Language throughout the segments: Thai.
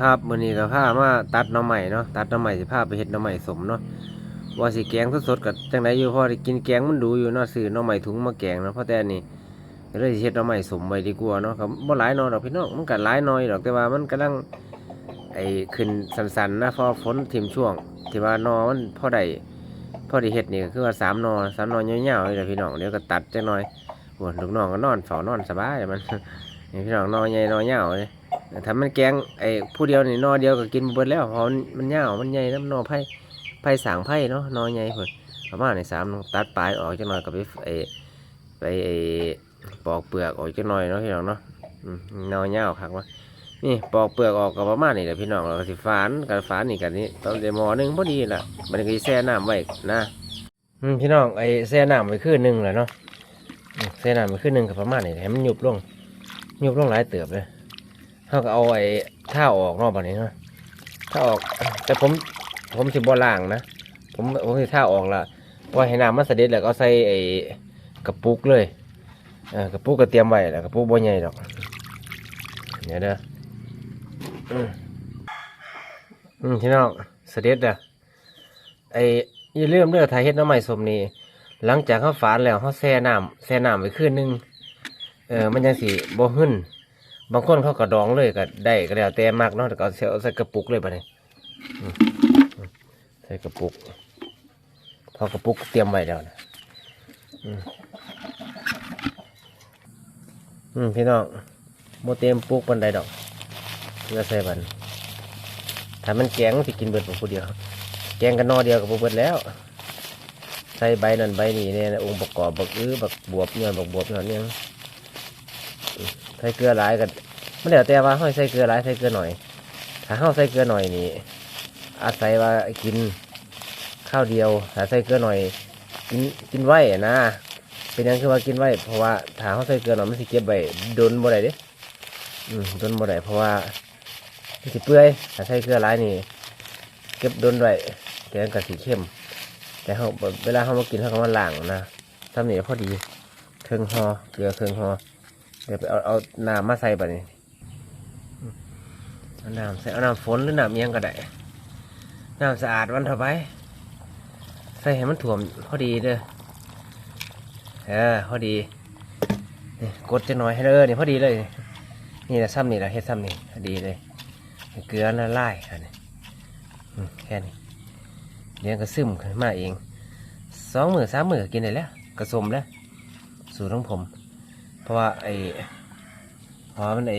ครับมื้อนี้ก็พามาตัดหน่อใหม่เนาะตัดหน่อใหม่สิพาไปเฮ็ดหน่อใหม่สมเนาะว่าสิแกงสดๆกับจังไดอยู่พอได้กินแกงมันดูอยู่เนาะซื้อหน่อใหม่ถุงมาแกงเนาะเพราะแต่นนี้ก็เลยเฮ็ดหน่อใหม่สมไว้ดีกว่าเนาะก็บ่หลายหน่อดอกพี่น้องมันก็หลายหน่อยดอกแต่ว่ามันกำลังไอ้ขึ้นสันๆนะพอฝนทิ่มช่วงที่ว่าหน่อมันพอได้พอได้เฮ็ดนี่ก็คือว่าสามหน่อสามหน่อยาวๆนี่แหละพี่น้องเดี๋ยวก็ตัดจังหน่อยโอ้ลูกน้องก็นอนเฝ้านอนสบายมันนี่พี่น้องหน่อใหญ่หน่อยาวเลย ถ้ามันแกงไอ้ผู้เดียวนี่นอเดียวก็กินบ่เบิดแล้วเพราะมันมันยาวมันใหญ่น้ำนอไผ่ไผ่สางไผ่เนาะนอใหญ่เพิ่นประมาณในสามตัดปลายออกจังหน่อยก็ไปไอ้ไปไอ้ปอกเปลือกออกจังหน่อยเนาะพี่น้องเนาะอืมหนอยาวคักว่านี่ปอกเปลือกออกก็ประมาณนี้แหละพี่น้องเราสิฝานกันฝานนี่กันนี่ตอนเดมอหนึ่งพอดีละมันก็สิแช่น้ำไว้นะพี่น้องไอ้แช่น้ำไว้คืนหนึ่งแหละเนาะแช่น้ำไว้คืนหนึ่งก็ประมาณนี้ให้มันหยุบลงหยุบลงหลายเติบเลย เขาก็เอาไอ้ท่าออกนอกบัดนี้เนาะถ้าออก แต่ผมผมสิบ่ล่างนะผมผมสิท่าออกละว่าให้น้ำมันเสด็จแล้วก็ใส่ไอ้กระปุกเลยเออกระปุกก็เตรียมไว้แล้วกระปุกบ่ใหญ่ดอกเดี๋ยวเด้ออืมอืมพี่น้องเสด็จเด้อไอ้อย่าลืมเด้อถ้าเฮ็ดน้ำใหม่สมนี่หลังจากเขาฝานแล้วเขาแช่น้ำแช่น้ำไว้คืนนึงเออมันยังสิบ่หึ่น บางคนเขากระดองเลยก็ได้ก็แล้วแต่มากเนาะแต่ก็เอาใส่กระปุกเลยไปเนี่ยใส่กระปุกพอกระปุกเตรียมไว้แล้วนะอืมพี่น้องโมเตรียมปุกบันไดดอกเพื่อใส่บันถ้ามันแกงสิกินเบิดผมผู้เดียว แกงกันนอเดียวกับบ่เบิดแล้ว ใส่ใบนั่นใบนี่เนี่ยองค์ประกอบบักอื้อบักบวบเนี่ยบักบวบเนี่ยเนี่ย ใส่เกลือหลายกันไม่เดี๋ยวแต่ว่าเขาใส่เกลือหลายใส่เกลือหน่อย ถ้าเขาใส่เกลือหน่อยนี่อาศัยว่ากินข้าวเดียวถ้าใส่เกลือหน่อย กินกินไว้นะ เป็นยังคือว่ากินไว้เพราะว่าถ้าเขาใส่เกลือหน่อยมันสิเก็บไว้โดนบ่ได้เด้อืมโดนบ่ได้เพราะว่ามันสิเปื่อยถ้าใส่เกลือหลายนี่ เก็บโดนไว้แกงกะสีเข้ม แต่เขาเวลาเขามากินเขาก็มาล้างนะทำนี่พอดีเครื่องหอเกลือเครื่องหอ เดี๋ยวไปเอาเอาน้ำมาใส่ไปนี่เอาน้ำใส่เอาน้ำฝนหรือน้ำเมียงก็ได้น้ำสะอาดวันเถอะไปใส่ให้มันถ่วมพอดีเด้อเออพอดีนี่กดจะหน่อยให้เด้อนี่พอดีเลย นี่นะซ้ำนี่ละเฮ็ดซ้ำนี่พอดีเลย เกลือละลายอันนี้อืมแค่นี้เดี๋ยวก็ซึมขึ้นมาเองสองมือสามมือกินได้แล้วกระสมแล้ว สูตรของผม เพราะว่าไอ้เพราะมันไอ้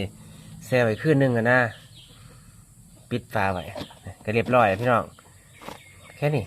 แซ่ไว้ขึ้นนึงอะนะ ปิดฝาไว้ก็เรียบร้อยพี่น้อง แค่นี้